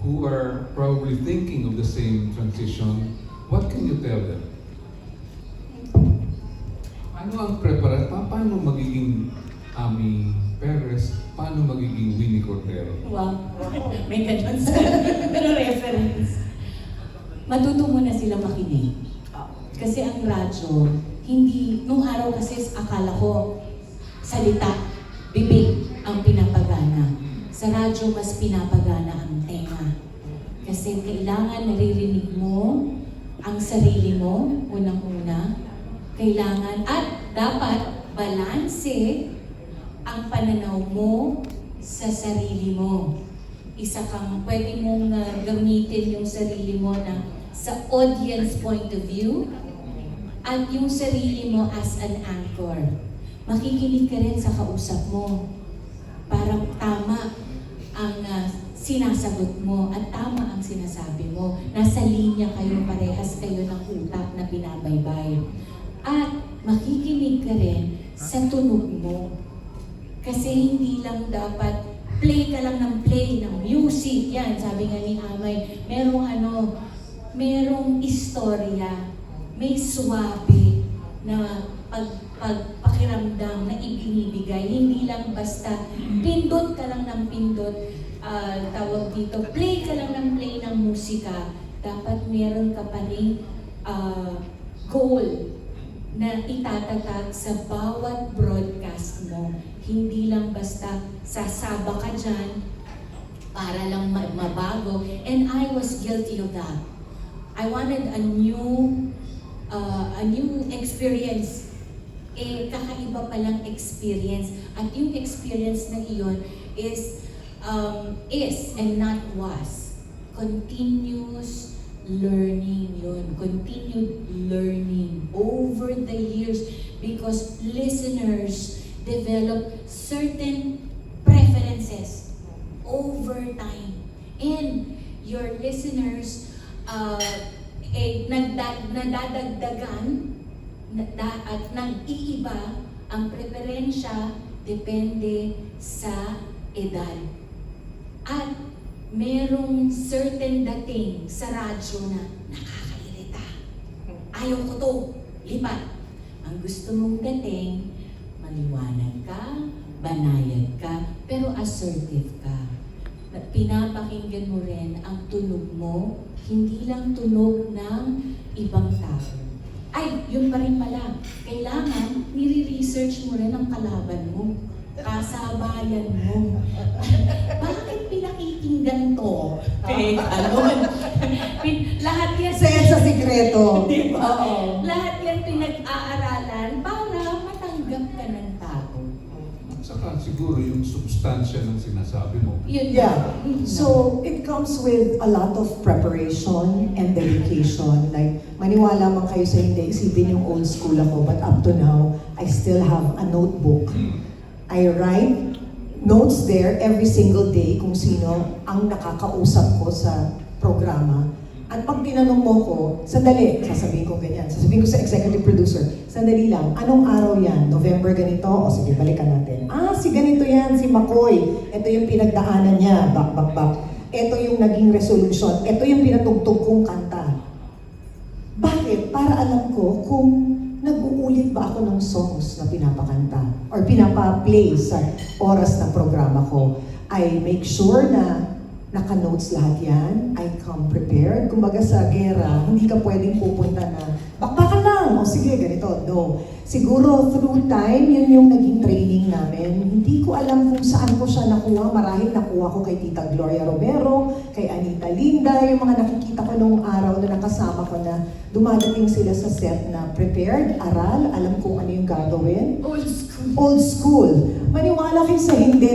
who are probably thinking of the same transition, what can you tell them? Ano ang prepara pa paano magiging Ami Perez? Paano magiging Winnie Cordero? Wow. May ganun pero reference. Matuto muna sila makinig. Kasi ang radyo, hindi, nung araw kasi akala ko, salita, bibig ang pinapagana. Sa radyo, mas pinapagana ang tenga. Kasi kailangan naririnig mo ang sarili mo, unang-una. Kailangan, at dapat balanse ang pananaw mo sa sarili mo. Isa kang, pwede mong uh, gamitin yung sarili mo na sa audience point of view at yung sarili mo as an anchor. Makikinig ka rin sa kausap mo. Parang tama sinasagot mo at tama ang sinasabi mo. Nasa linya kayo, parehas kayo ng utak na binabaybay. At makikinig ka rin sa tunog mo. Kasi hindi lang dapat play ka lang ng play ng music. Yan, sabi nga ni Amay, merong ano, merong istorya, may swabe na pag, pagpakiramdam na ibinibigay. Hindi lang basta pindot ka lang ng pindot, ah, tawag dito, play ka lang ng play ng musika. Dapat meron ka pa rin ah, goal na itatatag sa bawat broadcast mo. Hindi lang basta sasaba ka dyan para lang ma- mabago. And I was guilty of that. I wanted a new uh, a new experience. Eh, kakaiba palang experience. At yung experience na iyon is um, is and not was. Continuous learning yun. Continued learning over the years because listeners develop certain preferences over time. And your listeners uh, eh, nagda- nadadagdagan na, da- at nag-iiba ang preferensya depende sa edad. At merong certain dating sa radyo na nakakairita. Ayaw ko to, lipat. Ang gusto mong dating, maliwanag ka, banayad ka, pero assertive ka. Na pinapakinggan mo rin ang tunog mo, hindi lang tunog ng ibang tao. Ay, yun pa rin pala. Kailangan, nire-research mo rin ang kalaban mo. Kasabayan mo. Bakit pinakikinggan to? Eh, ganun. Pin- lahat yan, Sa sa sikreto. Di ba? Oo. lahat yan pinag-aaralan para matanggap ka ng tao. At saka siguro yung substansya ng sinasabi mo. Yun Yeah. So, it comes with a lot of preparation and dedication. Like, maniwala man kayo sa hindi, isipin yung old school ako, but up to now, I still have a notebook. I write notes there every single day kung sino ang nakakausap ko sa programa. At pag tinanong mo ko, sandali, sasabihin ko ganyan. Sasabihin ko sa executive producer, sandali lang, anong araw yan? November ganito? O sige, balikan natin. Ah, si ganito yan, si McCoy. Ito yung pinagdaanan niya, bak, bak, bak. Ito yung naging resolution. Ito yung pinatugtog kong kanta. Bakit? Para alam ko kung nag-uulit ba ako ng songs na pinapakanta or pinapa-play sa oras ng programa ko. I make sure na naka-notes lahat yan. I come prepared. Kumbaga sa gera, hindi ka pwedeng pupunta na, bakbakan lang! O sige, ganito. No. Siguro through time, yun yung naging training namin. Hindi ko alam kung saan ko siya nakuha. Marahil nakuha ko kay Tita Gloria Romero, kay Anita Linda, yung mga nakikita ko nung araw na nakasama ko na dumadating sila sa set na prepared, aral, alam kung ano yung gagawin Old school. old school. Maniwala kayo sa hindi,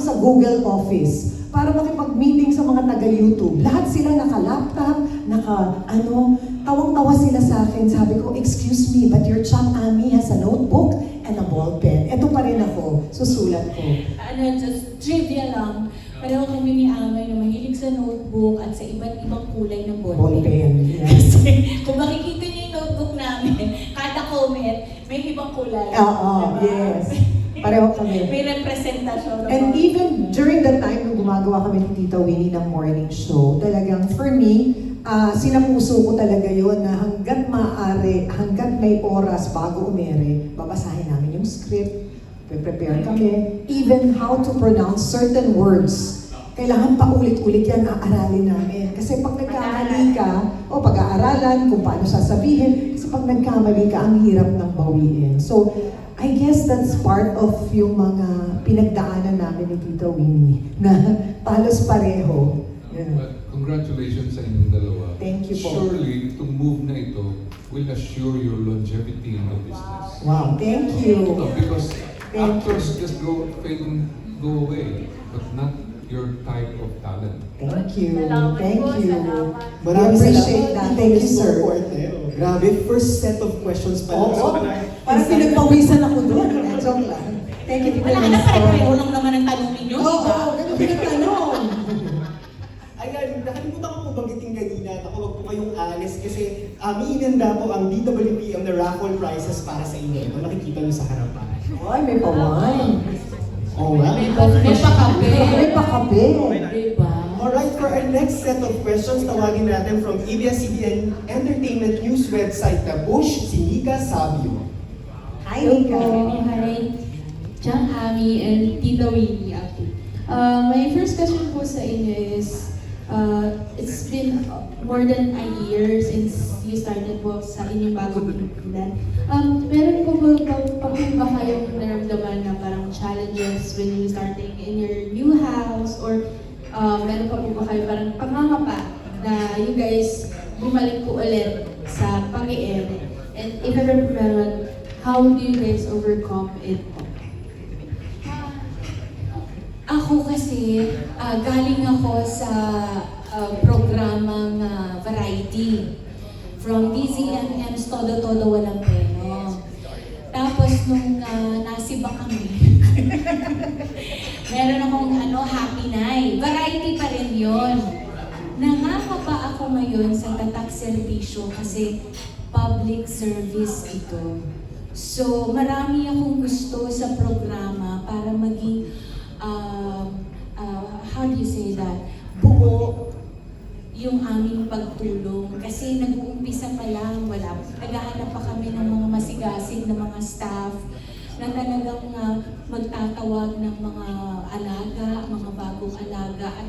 sa Google Office para makipag-meeting sa mga taga-YouTube. Lahat sila naka-laptop, naka, ano, tawang-tawa sila sa akin. Sabi ko, excuse me, but your chum Ami has a notebook and a ball pen. Ito pa rin ako, susulat ko. Ano, just trivia lang. Pareho kami ni Amay na mahilig sa notebook at sa iba't ibang kulay ng Ball ballpen. pen. Yes. Kasi kung makikita niyo yung notebook namin, kada comment, may ibang kulay. Oo, Diba? yes. Pareho kami. May representasyon. And even during the time nung gumagawa kami ni Tita Winnie ng morning show, talagang for me, ah, sinapuso ko talaga yon na hanggat maaari, hanggat may oras bago umere, babasahin namin yung script, prepare kami, even how to pronounce certain words. Kailangan paulit-ulit yan aaralin namin. Kasi pag nagkamali ka, o pag-aaralan kung paano sasabihin, kasi pag nagkamali ka, ang hirap ng bawiin. So, I guess that's part of yung mga pinagdaanan namin ni Tita Winnie na palos pareho. Yun. But congratulations sa inyong dalawa. Thank you po. Surely, itong move na ito will assure your longevity in the business. Wow, thank you. No, because Thank actors just go fade and go away, but not your type of talent. Thank you. Salamat Thank po, you. salamat. We appreciate that. Thank you, sir. Grabe, first set of questions pa lang. Oo, parang pinagpawisan ako doon. Joke lang. Thank you, Tita Wala na, Nestor. pare-pareho lang naman ang tanongin nyo, Oo, di ba? oo, ganun pinagtanong. Ayan, nakalimutan ko po banggitin kanina na huwag po kayong alis kasi aminin na po ang DWPM na raffle prizes para sa inyo. Ito nakikita niyo sa harapan. Ay, may pa-wine. Oo nga. May pa- may pakape. May pa-kape. Diba? Alright, for our next set of questions, tawagin natin from ABS-CBN Entertainment News website na Bush, si Nika Sabio. Hi, Hello Nika. po. Hi. John Hami and Tito Winnie actually. Uh, my first question po sa inyo is, uh, it's been more than a year since you started po sa inyong bagong pinupunan. Um, meron po ba, pa, pa po ba kayong naramdaman na parang challenges when you starting in your new house? Or uh, meron pa po ba kayo parang pangangapa na you guys bumalik po ulit sa pag And if ever meron, how do you guys overcome it po? Ako kasi, ah, galing ako sa ah, programang ah, variety. From DZMM's Todo Todo Walang Peno. Tapos nung ah, nasiba kami, meron akong ano, Happy Night. Variety pa rin yon. Nangangapa ako ngayon sa tatak serbisyo kasi public service ito. So, marami akong gusto sa programa para maging, um, uh, how do you say that, buo yung aming pagtulong. Kasi nag-uumpisa pa lang, wala. Naghahanap pa kami ng mga masigasig na mga staff na talagang uh, magtatawag ng mga alaga, mga bagong alaga. At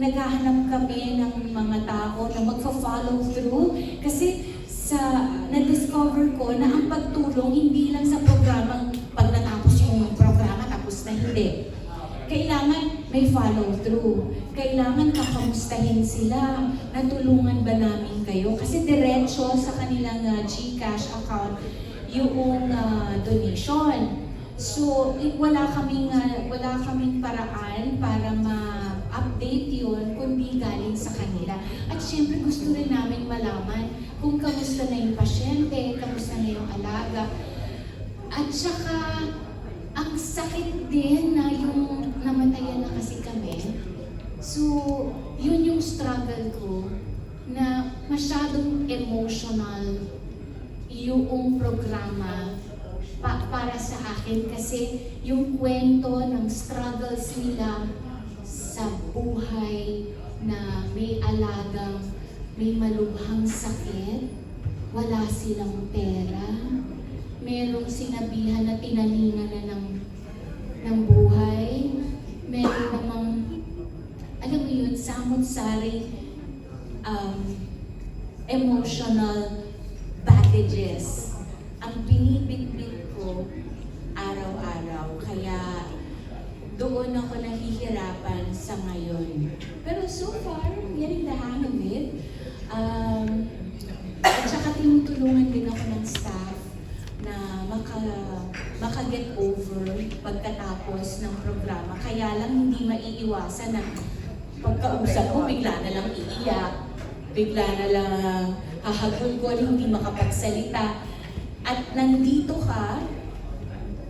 naghahanap kami ng mga tao na magfa-follow through. Kasi sa na-discover ko na ang pagtulong hindi lang sa programang may follow-through. Kailangan kakamustahin sila. Natulungan ba namin kayo? Kasi diretso sa kanilang uh, GCash account yung uh, donation. So, wala kaming, uh, wala kaming paraan para ma-update yun kundi galing sa kanila. At syempre gusto rin namin malaman kung kamusta na yung pasyente, kamusta na yung alaga. At saka, ang sakit din na yung namatayan na kasi kami. So, yun yung struggle ko na masyadong emotional yung programa pa- para sa akin kasi yung kwento ng struggles nila sa buhay na may alagang may malubhang sakit, wala silang pera, merong sinabihan na tinaningan na ng, ng buhay, meron namang, alam mo yun, samot-sari um, emotional baggages ang binibitbit ko araw-araw. Kaya doon ako nahihirapan sa ngayon. Pero so far, I'm getting the hang of it. Um, at saka tinutulungan din ako ng staff na maka, maka-get over pagkatapos ng programa. Kaya lang hindi maiiwasan na pagkausap ko, bigla na lang iiyak, bigla na lang hahagulgol, hindi makapagsalita. At nandito ka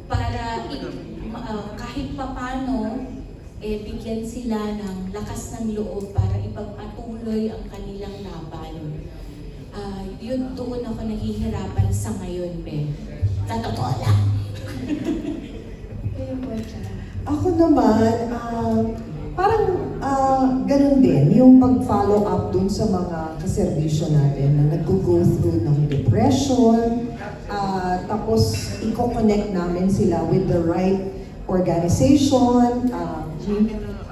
para ah, kahit papano, eh, bigyan sila ng lakas ng loob para ipagpatuloy ang kanilang laban. Ah, yun doon ako nahihirapan sa ngayon, Ben. Sa totoo lang. Ako naman, ah, parang ah, ganun din, yung pag-follow up dun sa mga kaservisyo natin na nag-go through ng depression, ah, tapos i-connect namin sila with the right organization, ah,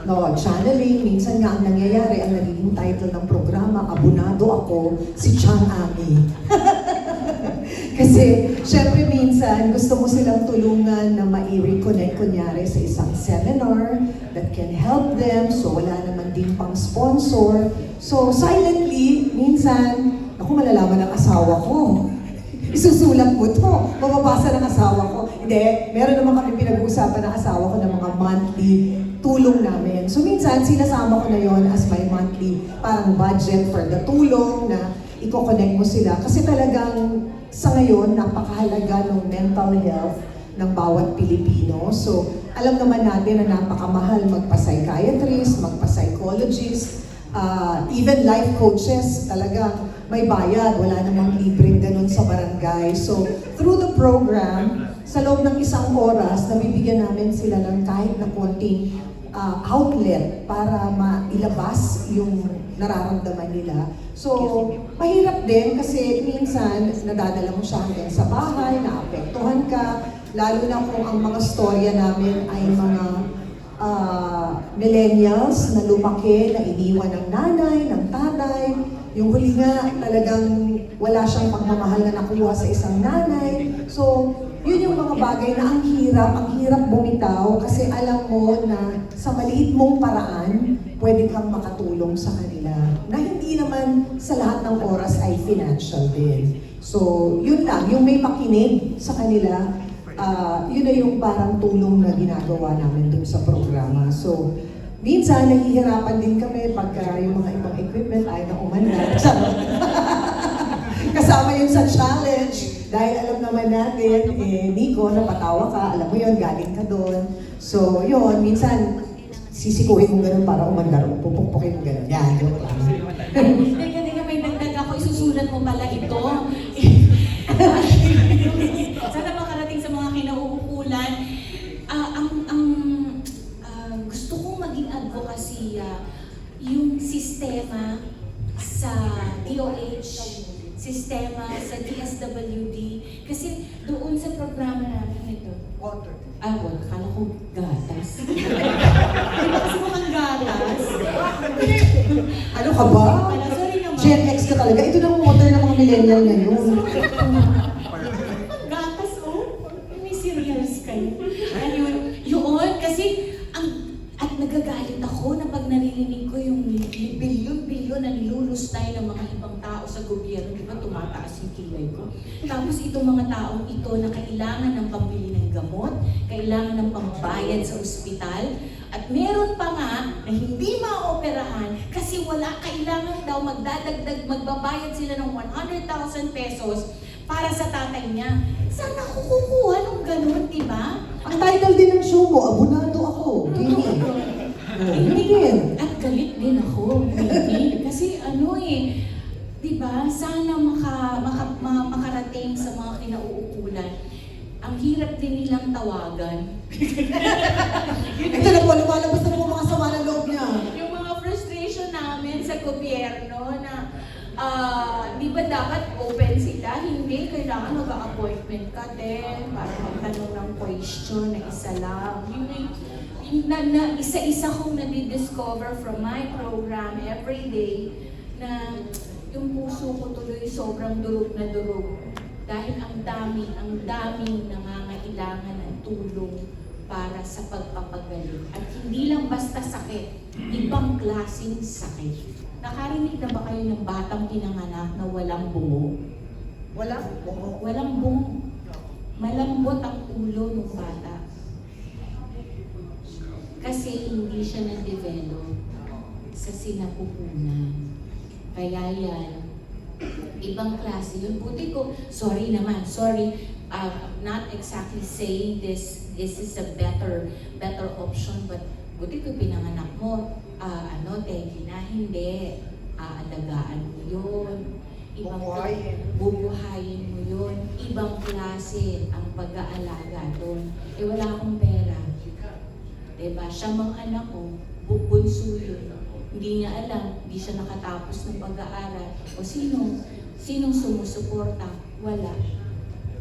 no, channeling. Minsan nga ang nangyayari, ang nagiging title ng programa, Abunado Ako, si Chang Ami. Kasi, syempre minsan, gusto mo silang tulungan na mai-reconnect kunyari sa isang seminar that can help them. So, wala naman din pang sponsor. So, silently, minsan, ako malalaman ng asawa ko. Isusulat mo to. Mababasa ng asawa ko. Hindi, meron naman kami pinag-uusapan ng asawa ko ng mga monthly tulong namin. So minsan, sinasama ko na yon as my monthly parang budget for the tulong na i-connect mo sila. Kasi talagang sa ngayon, napakahalaga ng mental health ng bawat Pilipino. So, alam naman natin na napakamahal magpa-psychiatrist, magpa-psychologist, uh, even life coaches, talaga may bayad, wala namang libreng ganun sa barangay. So, through the program, sa loob ng isang oras, nabibigyan namin sila ng kahit na konting uh, outlet para mailabas yung nararamdaman nila. So, mahirap din kasi minsan nadadala mo siya hanggang sa bahay, naapektuhan ka, lalo na kung ang mga storya namin ay mga ah, millennials na lumaki, na iniwan ng nanay, ng tatay. Yung huli nga, talagang wala siyang pagmamahal na nakuha sa isang nanay. So, yun yung mga bagay na ang hirap, ang hirap bumitaw kasi alam mo na sa maliit mong paraan, pwede kang makatulong sa kanila. Na hindi naman sa lahat ng oras ay financial din. So, yun lang, yung may makinig sa kanila, ah, yun na yung parang tulong na ginagawa namin dun sa programa. So, minsan nahihirapan din kami pagka yung mga ibang equipment ay na umandar. Kasama yun sa challenge. Dahil alam naman natin, eh, Nico, napatawa ka, alam mo yun, galing ka doon. So, yun, minsan, sisikuhin mo ganun para umandar, pupukpukin mo ganun. Yan, joke lang. Teka, teka, may dagdag ako. Isusulat mo pala ito. Sana makarating sa mga kinauukulan. Ah, ang, ang ah, gusto kong maging advocacy, ah, yung sistema sa DOH, sistema sa DSWD, kasi doon sa programa namin ito, Water. Ah, wala. Kala ko gatas. Kasi mukhang gatas? Ano ka ba? Wala, sorry naman. Gen X ka talaga. Ito ng water ng mga millennial ngayon. Gatas, oh. May cereals kayo. Ayun, yun, kasi ang at nagagalit ako na pag naririnig ko nilulustay ng mga ibang tao sa gobyerno, di ba tumataas yung kilay ko. Tapos itong mga taong ito na kailangan ng pambili ng gamot, kailangan ng pambayad sa ospital, at meron pa nga na hindi maoperahan kasi wala kailangan daw magdadagdag, magbabayad sila ng 100,000 pesos para sa tatay niya. Saan ako kukuha ng ganun, di ba? Ang title din ng show mo, Abunado Ako. Gini. Hindi din. At galit din ako, maybe. Kasi ano eh, di ba, sana maka, maka, ma- makarating sa mga kinauukulan. Ang hirap din nilang tawagan. Ito na po, lumalabas na po mga sama ng loob niya. yung mga frustration namin sa gobyerno na ah, di ba dapat open sila? Hindi, kailangan mag-appointment ka din para magtanong ng question na isa lang. Yun ay, yun na, na isa-isa kong nadidiscover from my program every day na yung puso ko tuloy sobrang durog na durog. Dahil ang dami, ang daming nangangailangan ng tulong para sa pagpapagaling. At hindi lang basta sakit, ibang klaseng sakit. Nakarinig na ba kayo ng batang pinanganak na walang bungo? Wala. Oo. Walang bungo. Malambot ang ulo ng bata. Kasi hindi siya na-develop sa sinapupunan. Kaya yan, ibang klase yun. Buti ko, sorry naman, sorry, uh, not exactly saying this, this is a better, better option, but buti ko pinanganak mo, ah, ano, Teddy, na hindi, aalagaan mo yun. Ibang Bubuhayin. bubuhayin mo yun. Ibang klase ang pag-aalaga doon. Eh wala akong pera. Diba? Siya mang anak ko, bu- bunso yun. Hindi niya alam, hindi siya nakatapos ng pag-aaral. O sinong, sinong sumusuporta? Wala.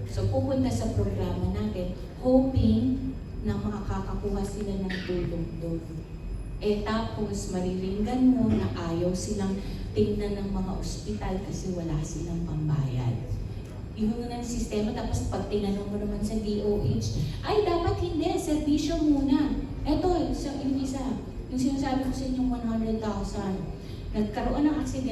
So pupunta sa programa natin, hoping na makakakuha sila ng tulong doon. Eh tapos mariringgan mo na ayaw silang tingnan ng mga ospital kasi wala silang pambayad. Yung ng sistema, tapos pag tinanong mo naman sa DOH, ay dapat hindi, serbisyo muna. Sa yung isa, yung sinasabi ko sa inyong 100,000, nagkaroon ng aksidente,